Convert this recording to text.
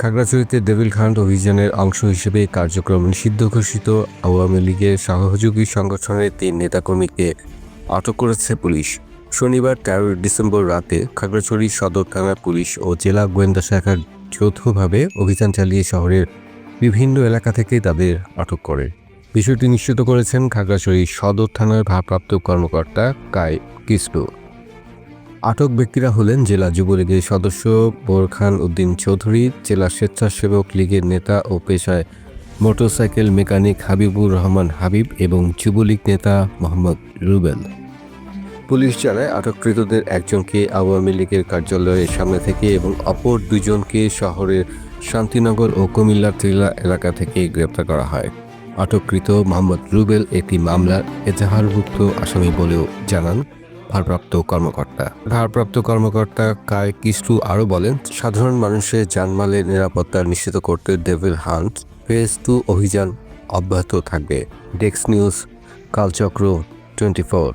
খাগড়াছড়িতে devil hunt অভিযানের অংশ হিসেবে কার্যক্রম নিষিদ্ধ ঘোষিত। আওয়ামী লীগের সহযোগী সংগঠনের তিন নেতাকর্মীকে আটক করেছে পুলিশ। শনিবার তেরোই ডিসেম্বর রাতে খাগড়াছড়ি সদর থানার পুলিশ ও জেলা গোয়েন্দা শাখার যৌথভাবে অভিযান চালিয়ে শহরের বিভিন্ন এলাকা থেকে তাদের আটক করে। বিষয়টি নিশ্চিত করেছেন খাগড়াছড়ি সদর থানার ভারপ্রাপ্ত কর্মকর্তা কায় কিসলু। আটক ব্যক্তিরা হলেন জেলা যুবলীগের সদস্য বোরখান উদ্দিন চৌধুরী, জেলা স্বেচ্ছাসেবক লীগের নেতা ও পেশায় মোটরসাইকেল মেকানিক হাবিবুর রহমান হাবিব এবং যুবলীগ নেতা মোহাম্মদ রুবেল। পুলিশ জানায়, আটককৃতদের একজনকে আওয়ামী লীগের কার্যালয়ের সামনে থেকে এবং অপর দুজনকে শহরের শান্তিনগর ও কুমিল্লার ত্রিলা এলাকা থেকে গ্রেপ্তার করা হয়। আটককৃত মোহাম্মদ রুবেল একটি মামলার এজাহারভুক্ত আসামি বলেও জানান ভারপ্রাপ্ত কর্মকর্তা। ভারপ্রাপ্ত কর্মকর্তা কায় কিসলু আরও বলেন, সাধারণ মানুষের জানমালের নিরাপত্তা নিশ্চিত করতে ডেভিল হান্ট ফেজ টু অভিযান অব্যাহত থাকবে। ডেক্স নিউজ, কালচক্র টোয়েন্টি ফোর।